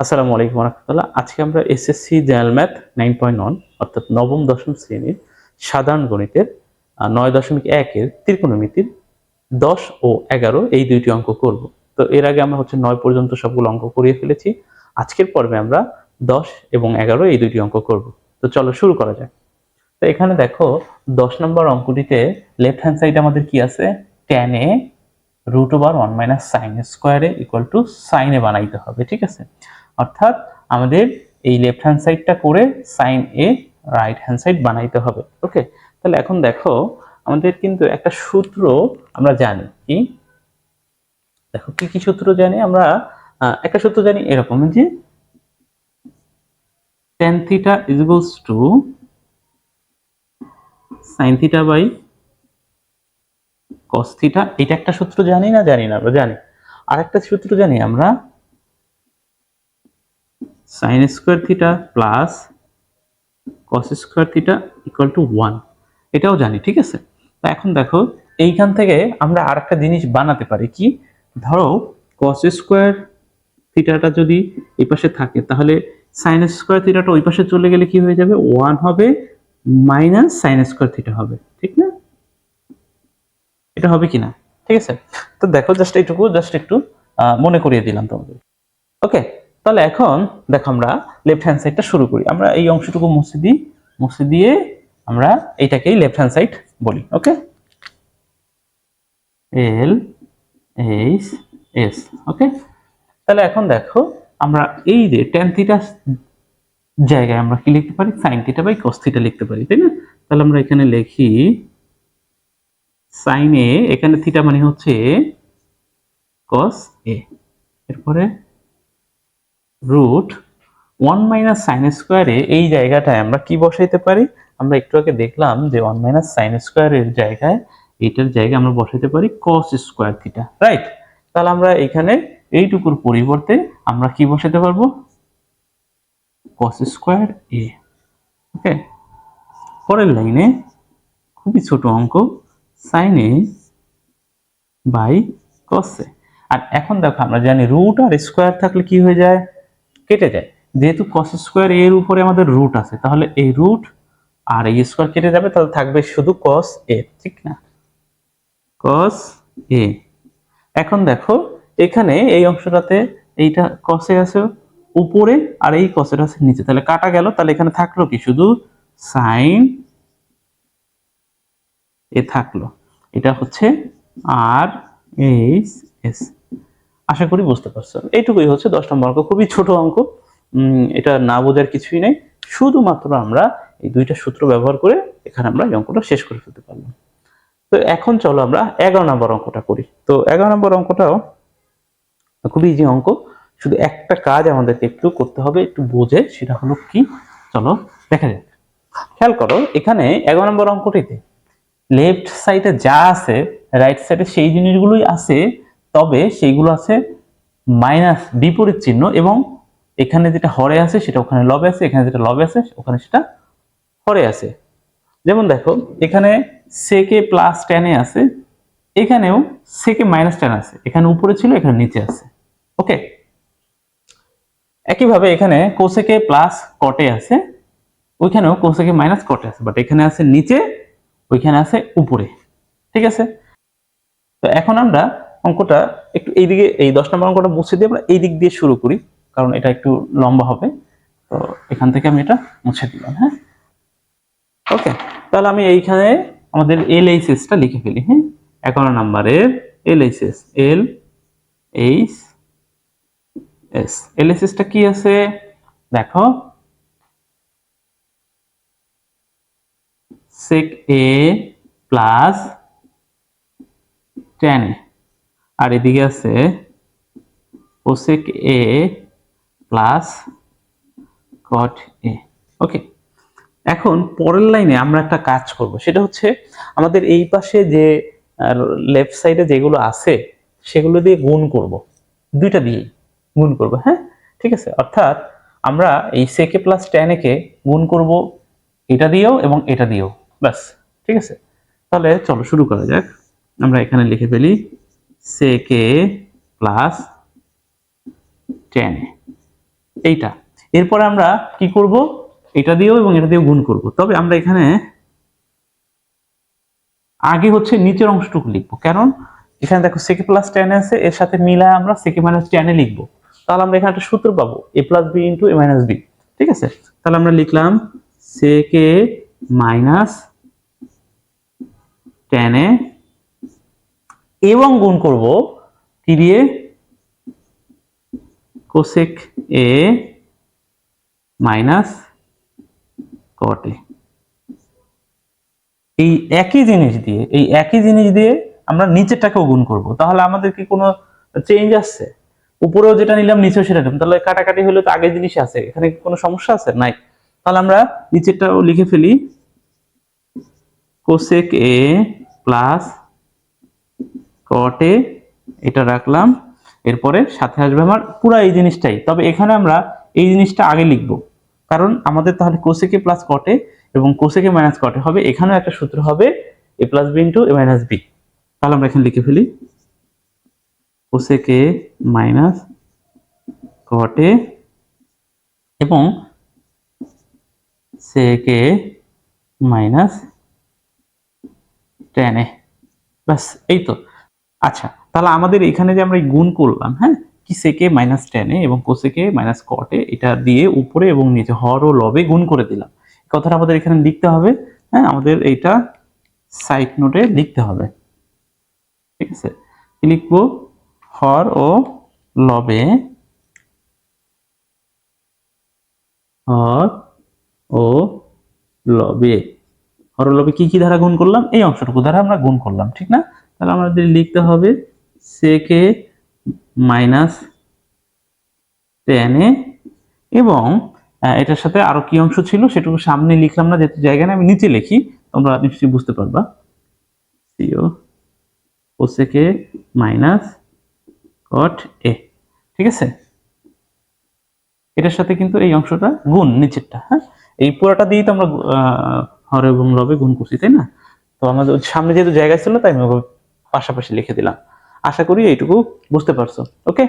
আসসালামু আলাইকুম রহমতুল্লাহ আজকে আমরা SSC general math nine point one অর্থাৎ নবম দশম শ্রেণির সাধারণ গণিতের নয় দশমিক একের ত্রিকোণমিতির দশ ও এগারো এই দুইটি অঙ্ক করব। তো এর আগে আমরা হচ্ছে নয় পর্যন্ত সবগুলো অঙ্ক করিয়ে ফেলেছি। আজকের পর্বে আমরা দশ এবং এগারো এই দুইটি অঙ্ক করব। তো চলো শুরু করা যাক। তো এখানে দেখো, দশ নম্বর অঙ্কটিতে লেফট হ্যান্ড সাইড আমাদের কি আছে? Tan A root over one minus sin স্কোয়ারে ইকুয়াল টু সাইনে বানাইতে হবে, ঠিক আছে? অর্থাৎ আমাদের এই লেফট হ্যান্ড সাইডটা করে sin A right hand side বানাইতে হবে। ওকে তাহলে এখন দেখো, আমাদের কিন্তু একটা সূত্র আমরা জানি কি? দেখো, কি কি সূত্র জানি আমরা? একটা সূত্র জানি এরকম যে tan theta equals to sin theta by cos theta এটা একটা সূত্র জানি না জানি না আমরা জানি। আর একটা সূত্র জানি আমরা sin square theta plus cos square theta equal to one এটাও জানি, ঠিক আছে? তা এখন দেখো, এইখান থেকে আমরা আর একটা জিনিস বানাতে পারি কি? ধরো কস স্কোয়ার থিটাটা যদি এই পাশে থাকে, তাহলে সাইন স্কোয়ার থিটাটা ওই পাশে চলে গেলে কি হয়ে যাবে? ওয়ান হবে মাইনাস সাইন স্কোয়ার থিটা হবে, ঠিক না? এটা হবে কিনা? ঠিক আছে? তো দেখো জাস্ট এইটুকু জাস্ট একটু মনে করিয়ে দিলাম তোমাদের। ওকে তাহলে এখন দেখো আমরা লেফট হ্যান্ড সাইডটা শুরু করি। আমরা এই অংশটুকু মুছে দিই, মুছে দিয়ে আমরা এইটাকেই লেফট হ্যান্ড সাইড বলি ওকে এল এইচ এস ওকে তাহলে এখন দেখো আমরা এই যে টেন থিটা জায়গায় আমরা কি লিখতে পারি? Sin theta by cos theta লিখতে পারি, তাই না? তাহলে আমরা এখানে লিখি সাইন এ এখানে থিটা মানে হচ্ছে কস এ এরপরে রুট ওয়ান মাইনাস সাইন স্কোয়ারে এই জায়গাটায় আমরা কি বসাইতে পারি? আমরা একটু আগে দেখলাম যে ওয়ান মাইনাস সাইন স্কোয়ারের জায়গায় এইটার জায়গায় আমরা বসাইতে পারি কস স্কোয়ার থিটা রাইট তাহলে আমরা এখানে এইটুকুর পরিবর্তে আমরা কি বসাতে পারব? কস স্কোয়ার এ ওকে পরের লাইনে খুবই ছোট অঙ্ক সাইন এ বাই কসে আর এখন দেখো, আমরা জানি রুট আর স্কোয়ার থাকলে কি হয়ে যায়? কেটে যায়। যেহেতু কস স্কোয়ার এর উপরে আমাদের রুট আছে, তাহলে এই রুট আর এই স্কোয়ার কেটে যাবে, তাহলে থাকবে শুধু কস এ ঠিক না? কস এ এখন দেখো, এখানে এই অংশটাতে এইটা কসে আছে উপরে আর এই কসের আছে নিচে। তাহলে কাটা গেল, তাহলে এখানে থাকল কি? শুধু সাইন এ থাকল। এটা হচ্ছে আর এইচ এস আশা করি বুঝতে পারছ এইটুকুই হচ্ছে দশ নম্বর অঙ্ক, খুবই ছোট অঙ্ক। এটা না বোঝার কিছুই নেই। শুধুমাত্র আমরা এই দুইটা সূত্র ব্যবহার করে এখানে আমরা এই অঙ্কটা শেষ করে ফেলতে পারলাম। তো এখন চলো আমরা এগারো নম্বর অঙ্কটা করি। তো এগারো নম্বর অঙ্কটাও খুবই ইজি অঙ্ক। শুধু একটা কাজ আমাদেরকে একটু করতে হবে, একটু বোঝে, সেটা হলো কি? চলো দেখা যাক। খেয়াল করো, এখানে এগারো নম্বর অঙ্কটিতে লেফট সাইডে যা আছে রাইট সাইডে সেই জিনিসগুলোই আছে তবে সেইগুলো আছে মাইনাস বিপরীত চিহ্ন এবং এখানে যেটা হরে আছে সেটা ওখানে লবে আছে, এখানে যেটা লবে আছে ওখানে সেটা হরে আছে। যেমন দেখো, এখানে সেকে প্লাস টেনে আছে, এখানেও সেকে মাইনাস টেন আছে, এখানে উপরে ছিল, এখানে নিচে আছে ওকে একইভাবে এখানে কোসেকে প্লাস কটে আছে, ওইখানেও কোসেকে মাইনাস কটে আছে বাট এখানে আছে নিচে, ওইখানে আছে উপরে, ঠিক আছে? তো এখন আমরা অঙ্কটা একটু এইদিকে, এই দশ নম্বর অঙ্কটা মুছে দিয়ে আমরা এই দিক দিয়ে শুরু করি, কারণ এটা একটু লম্বা হবে। তো এখান থেকে আমি এটা মুছে দিলাম হ্যাঁ? ওকে, তাহলে আমি এইখানে আমাদের এল এইচ এসটা লিখে ফেলি হ্যাঁ? এগারো নাম্বারের L H S, L H S, L H এসটা কি আছে? দেখো। sec a plus tan A আর এদিকে আছে cosec a প্লাস cot a ওকে এখন পরের লাইনে আমরা একটা কাজ করব। সেটা হচ্ছে আমাদের এই পাশে যে লেফট সাইডে যেগুলো আছে, সেগুলো দিয়ে গুণ করব। দুইটা দিয়ে গুণ করব হ্যাঁ? ঠিক আছে? অর্থাৎ আমরা এই সেকে প্লাস টেন একে গুণ করব এটা দিয়েও এবং এটা দিয়েও। ব্যাস, ঠিক আছে? তাহলে চলো শুরু করা যাক। আমরা এখানে লিখে ফেলি। সেকে প্লাস টেন এইটা। এরপরে আমরা কি করব? এটা দিয়েও এবং এটা দিয়েও গুণ করব। তবে আমরা এখানে আগে হচ্ছে নিচের অংশটুকু লিখব। কারণ এখানে দেখো সেকে প্লাস টেন আছে, এর সাথে মিলায় আমরা সেকে মাইনাস টেনে লিখব। তাহলে আমরা এখানে একটা সূত্র পাবো A plus B into A minus B ঠিক আছে? তাহলে আমরা লিখলাম সেকে মাইনাস টেনে এবং গুণ করব কি দিয়ে? কোসেক এ মাইনাস কট এই একই জিনিস দিয়ে, এই একই জিনিস দিয়ে আমরা নিচেরটাকেও গুণ করব। তাহলে আমাদের কি কোনো চেঞ্জ আসছে? উপরেও যেটা নিলাম, নিচেও সেটা নিলাম। তাহলে কাটাকাটি হলে তো আগের জিনিস আছে। এখানে কোনো সমস্যা আছে? নাই। তাহলে আমরা নিচেরটাও লিখে ফেলি। কোসেক এ প্লাস কট এটা রাখলাম, এরপরে সাথে আসবে আমার পুরো এই জিনিসটাই। তবে এখানে আমরা এই জিনিসটা আগে লিখব, কারণ আমাদের তাহলে কোসেকে প্লাস কটে এবং কোসেকে মাইনাস কটে হবে, এখানেও একটা সূত্র হবে A plus B into A minus B তাহলে আমরা এখানে লিখে ফেলি কোসেকে মাইনাস কটে এবং সেকে মাইনাস টেনে ব্যাস, এই তো। আচ্ছা তাহলে আমাদের এখানে যে আমরা গুণ করলাম হ্যাঁ কি সেকে মাইনাস টেনে এবং কোসেকে মাইনাস কটে এটা দিয়ে উপরে এবং নিচে হর ও লবে গুণ করে দিলাম। কথাটা আমাদের এখানে লিখতে হবে হ্যাঁ আমাদের এইটা সাইড নোটে লিখতে হবে। ঠিক আছে? লিখব? হর ও লবে হর ও লবে। হর ও লবে কি কি ধারা গুণ করলাম? এই অংশটুকু দ্বারা আমরা গুণ করলাম, ঠিক না? তাহলে আমাদের লিখতে হবে সেকে মাইনাস টেনে এবং আহ, এটার সাথে আরও কি অংশ ছিল সেটুকু সামনে লিখলাম না যেহেতু জায়গায় আমি নিচে লিখি তোমরা নিশ্চয়ই বুঝতে পারবা। সিও কোসেকে মাইনাস কট এ ঠিক আছে? এটার সাথে কিন্তু এই অংশটা গুণ নিচেরটা হ্যাঁ? এই পুরোটা দিয়েই তো আমরা হর এবং লবে গুণ করছি তাই না? তো আমাদের সামনে যেহেতু জায়গা ছিল তাই আমি পাশাপাশি লিখে দিলাম। আশা করি এইটুকু বুঝতে পারছ। ওকে?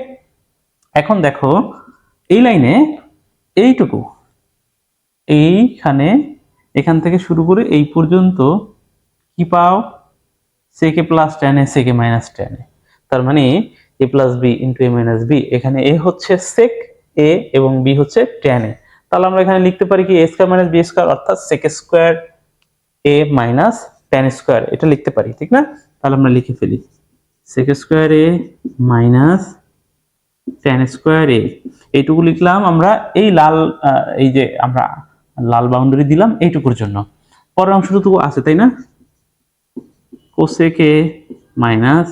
এখন দেখো, এই লাইনে এইটুকু। এইখানে, এখান থেকে শুরু করে এই পর্যন্ত কি পাও? সেকে প্লাস টেনে সেকে মাইনাস টেনে তার মানে A plus B into A minus B এখানে এ হচ্ছে সেক এ এবং বি হচ্ছে টেনে তাহলে আমরা এখানে লিখতে পারি কি A square minus B square অর্থাৎ sec square A minus tan square এটা লিখতে পারি, ঠিক না? তাহলে আমরা লিখে ফেলি। Sec square A minus tan square A এইটুকু লিখলাম আমরা এই লাল এই যে আমরা লাল বাউন্ডারি দিলাম এইটুকুর জন্য। পরের অংশটুকু আছে, তাই না? কোসেকে মাইনাস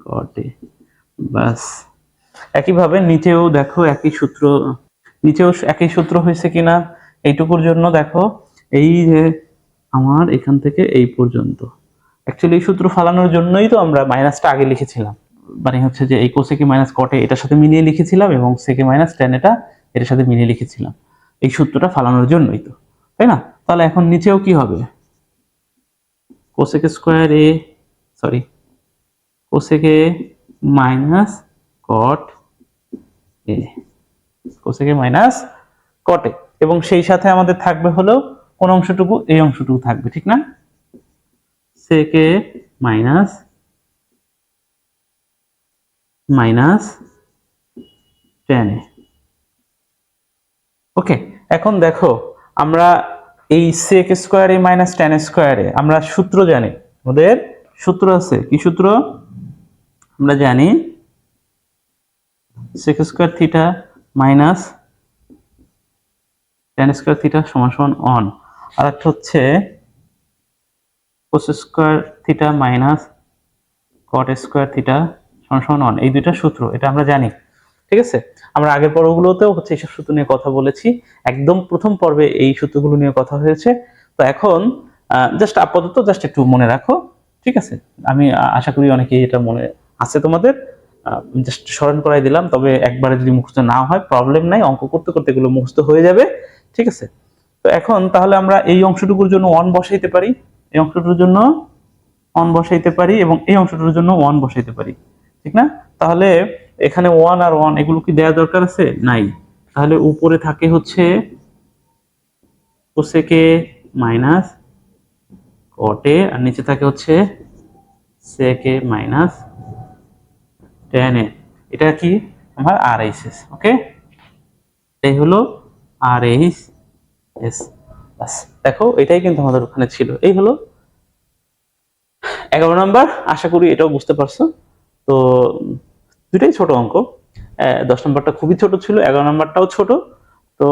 কটে বাস একইভাবে নিচেও দেখো একই সূত্র, নিচেও একই সূত্র হয়েছে কিনা এইটুকুর জন্য দেখো। এই যে আমার এখান থেকে এই পর্যন্ত। অ্যাকচুয়ালি এই সূত্র ফালানোর জন্যই তো আমরা মাইনাসটা আগে লিখেছিলাম। মানে হচ্ছে যে এই কোসেকে মাইনাস কটে এটার সাথে মিলিয়ে লিখেছিলাম এবং সেকে মাইনাস টেন এটা এটার সাথে মিলিয়ে লিখেছিলাম। এই সূত্রটা ফালানোর জন্যই তো, তাই না? তাহলে এখন নিচেও কি হবে? Cosec square A sorry cosec minus cot A cosec minus কটে এবং সেই সাথে আমাদের থাকবে হলো কোন অংশটুকু, এই অংশটুকু থাকবে, ঠিক না? সেকে মাইনাস মাইনাস টেন ওকে এখন দেখো, আমরা এই সেক স্কোয়ারে মাইনাস টেন স্কোয়ারে আমরা সূত্র জানি। ওদের সূত্র আছে, কি সূত্র? আমরা জানি sec square theta minus tan square theta সমান সমান অন আর একটা হচ্ছে cosec square theta minus cot square theta সমান অন এই দুইটা সূত্র, এটা আমরা জানি, ঠিক আছে? আমরা আগের পর্বগুলোতেও হচ্ছে এইসব সূত্র নিয়ে কথা বলেছি। একদম প্রথম পর্বে এই সূত্রগুলো নিয়ে কথা হয়েছে। তো এখন জাস্ট আপাতত জাস্ট একটু মনে রাখো, ঠিক আছে? আমি আশা করি অনেকেই এটা মনে আছে তোমাদের। জাস্ট স্মরণ করাই দিলাম, তবে একবারে যদি মুখস্থ না হয় প্রবলেম নাই, অঙ্ক করতে করতে এগুলো মুখস্থ হয়ে যাবে, ঠিক আছে? তো এখন তাহলে আমরা এই অংশটুকুর জন্য ওয়ান বসাইতে পারি। এই অংশটুকুর জন্য অন বসাইতে পারি এবং এই অংশটার জন্য ওয়ান বসাইতে পারি। ঠিক না? তাহলে এখানে ওয়ান আর ওয়ান এগুলো কি দেওয়া দরকার আছে? নাই। তাহলে উপরে থাকে হচ্ছে কোসেকে মাইনাস কটে আর নিচে থাকে হচ্ছে সেকে মাইনাস টেন এটা কি? আমার আর এইচ এস ওকে এই হলো আর এইচ এস বাস দেখো, এটাই কিন্তু আমাদের ওখানে ছিল। এই হলো এগারো নাম্বার, আশা করি এটাও বুঝতে পারছ। তো দুটাই ছোট অঙ্ক। দশ নম্বরটা খুবই ছোট ছিল, এগারো নম্বরটাও ছোট। তো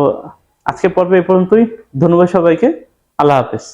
আজকের পর্বে এ পর্যন্তই। ধন্যবাদ সবাইকে। আল্লাহ হাফেজ।